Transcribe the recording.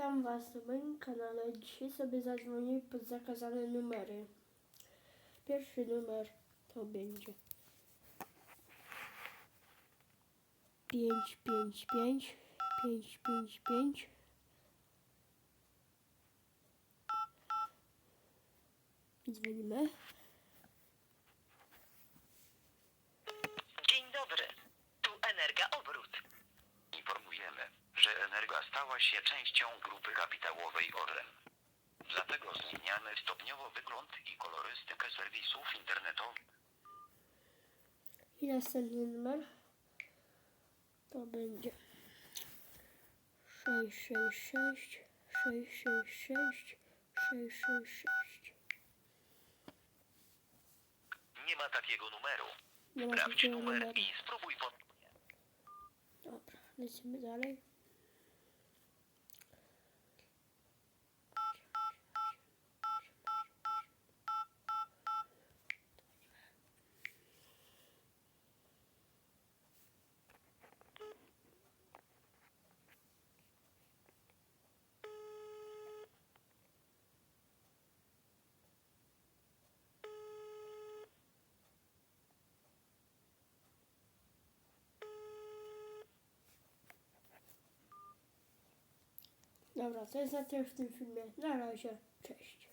Witam Was na moim kanale. Dzisiaj sobie zadzwonię pod zakazane numery. Pierwszy numer to będzie 555 555 Dzwonimy. Że Energa stała się częścią grupy kapitałowej Orlen. Dlatego zmieniamy stopniowo wygląd i kolorystykę serwisów internetowych. I następny numer to będzie 666 666 666 Nie ma takiego numeru. Nie ma Sprawdź takiego numer numeru. i spróbuj ponownie. Dobra, lecimy dalej. Dobra, to jest na tyle w tym filmie. Na razie, cześć.